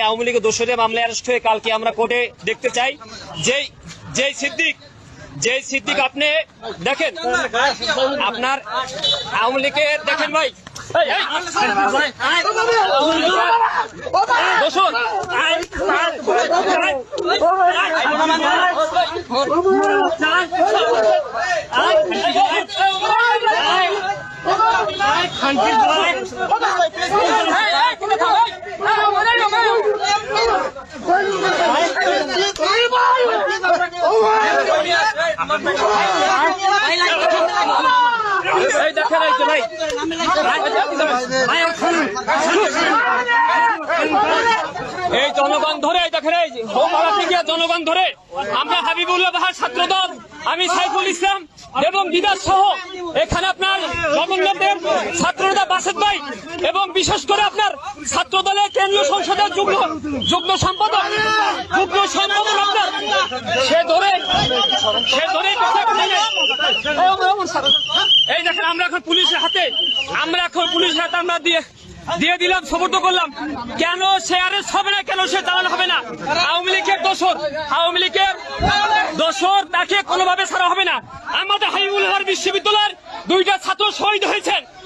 আওয়ামী লীগের দোষরে মামলায় অ্যারেস্ট হয়ে কালকে আমরা কোর্টে দেখতে চাই যেই যেই সিদ্দিক যেই সিদ্দিক আপনি দেখেন আপনার আওয়ামী লীগের দেখেন ভাই এই, এই, জনগণ ধরে দেখেন এই যে জনগণ ধরে। আমরা হাবিবুল্লাহ বাহার ছাত্রদল আমি সাইফুল ইসলাম এবং দিদার সহ এখানে আপনার ছাত্রনেতা বাসেদ ভাই এবং বিশেষ করে আপনার ছাত্র দলের কেন্দ্রীয় সংসদের যুগ্ম যুগ্ম সম্পাদক যুগ্ম সম্পাদক আপনার, সে ধরে সে ধরে এই দেখেন, আমরা এখন পুলিশের হাতে, আমরা এখন পুলিশের হাতে আমরা দিয়ে দিয়ে দিলাম সমর্থ করলাম। কেন সে আরেস্ট হবে না, কেন সে চালানো হবে না? আওয়ামী লীগের দোষর, আওয়ামী লীগের দোষর তাকে কোনোভাবে ছাড়া হবে না। আমাদের হাইবুল বিশ্ববিদ্যালয়ের দুইটা ছাত্র শহীদ হয়েছেন।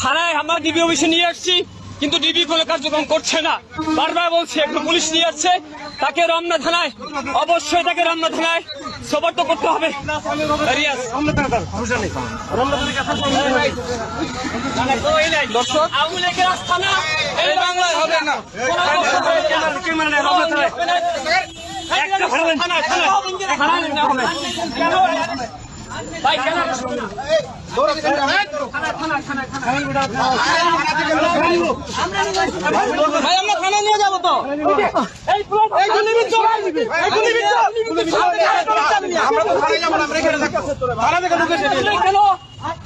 থানায় আমরা ডিবি অফিসে নিয়ে আসছি, কিন্তু ডিবি কোনো কার্যক্রম করছে না। বারবার বলছি, একটু পুলিশ নিয়ে যাচ্ছে তাকে রমনা থানায়, অবশ্যই তাকে রমনা থানায় সবর্ত করতে হবে। দর্শক ভাই আমরা থানা নিয়ে যাব তো। আমরা তো। থানায় যাব না আমরা এখানে থাকব। থানা ঢুকে কেন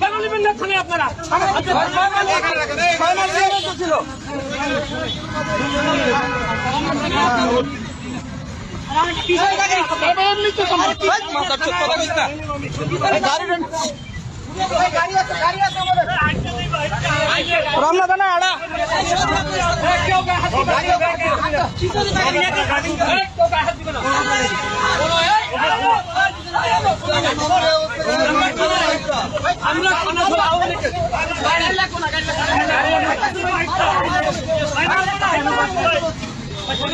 কেন নেবেন না থানায় আপনারা? আচ্ছা, ছিল। রমনা থানা আড়া আমরা থানা ধরে আওয়ামী লীগের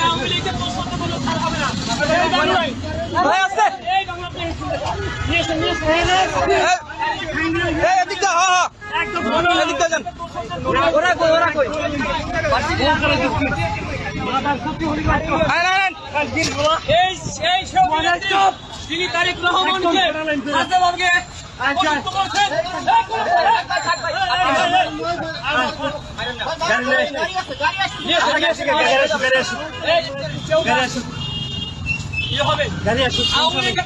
আওয়ামী লীগের প্রশ্ন কোনো ছাড় হবে না এই বাংলায় ভাই আসতে এই বাংলাতে নিয়ে এসে নিয়ে এসে এই এদিক দা হ্যাঁ একদম হ্যাঁ এদিক দা যান ওরা কই ওরা কই আয় এই এই সব নেত্রী, তিনি তারিক রহমানকে আজকে পছন্দ করছেন এই করে, এই, এই, নিয়ে এসে, নিয়ে এসে। এই, কেউ না।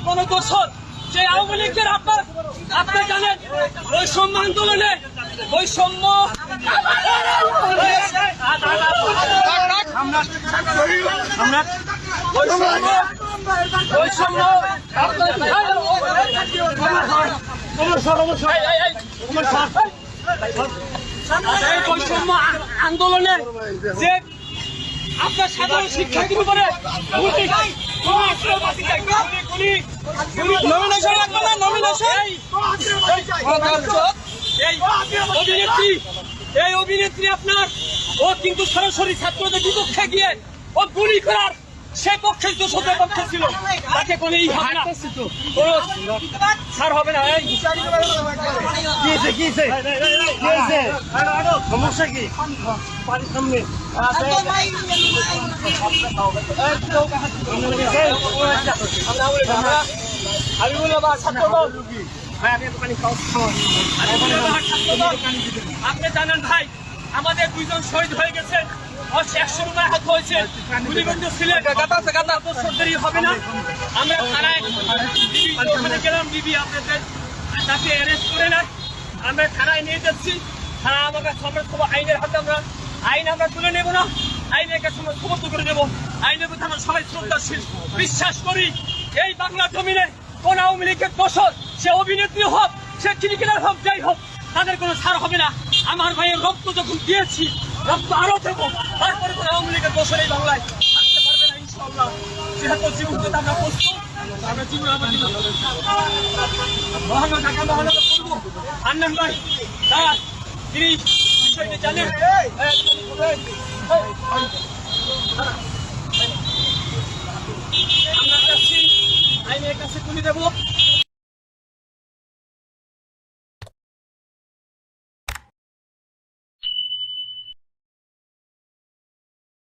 কোন দোষর যে আওয়ামী লীগের আপনার আপনি জানেন বৈষম্য আন্দোলনে বৈষম্য বৈষম্য আন্দোলনে যে আপনার সাধারণ শিক্ষার্থীর উপরে নমিনেশন অভিনেত্রী এই অভিনেত্রী আপনার ও কিন্তু সরাসরি ছাত্রদের বিপক্ষে গিয়ে ও গুলি করার সে পক্ষে দোষদের পক্ষে ছিল তাকে কোনো ই হবে না কোনো ছাড় হবে না এই সমস্যা কি আমি আপনি জানেন ভাই আমাদের দুইজন শহীদ হয়ে গেছে। একশো রুপায় হাত হয়েছে। গুলিবন্ধ ছিলেন বছর দেরি হবে না। আমরা থানায় ওখানে গেলাম বিবি আপনাদের তাকে অ্যারেস্ট করে না আমরা থানায় নিয়ে যাচ্ছি। থানা আমাকে আমরা আইনের হাতে আমরা আইন আমরা তুলে নেব না। আইনের কাছে আমরা সমর্থ করে দেবো আইনের প্রতি আমরা সবাই শ্রদ্ধাশীল। বিশ্বাস করি এই বাংলা জমিনে কোন আওয়ামী লীগের দোষর সে অভিনেত্রী হোক সে ক্রিকেটার হোক যাই হোক তাদের কোনো ছাড় হবে না। আমার ভাইয়ের রক্ত যখন দিয়েছি, রক্ত আরও দেবো। তারপরে করে আওয়ামী লীগের বছর এই বাংলায় আমরা করব আমরা চাচ্ছি আইনের কাছে তুলে দেবো।